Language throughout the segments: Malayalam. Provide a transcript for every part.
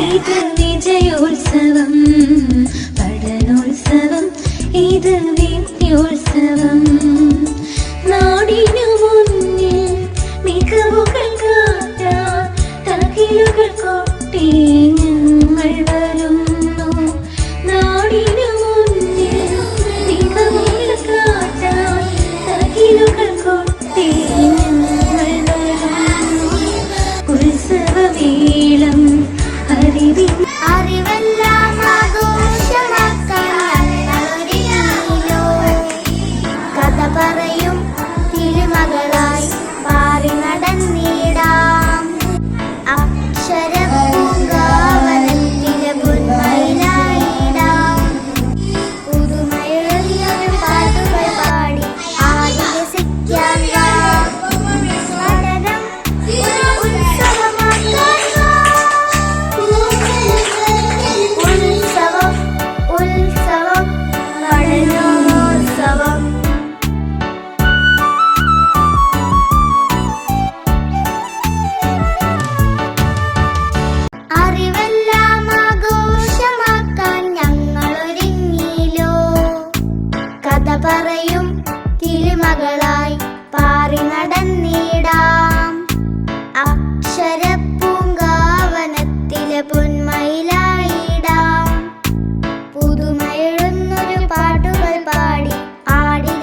ഇത് വിജയോത്സവം പഠനോത്സവം. ഇത് വിദ്യോത്സവം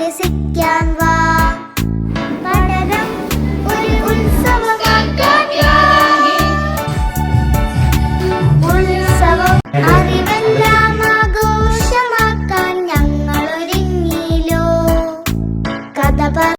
parece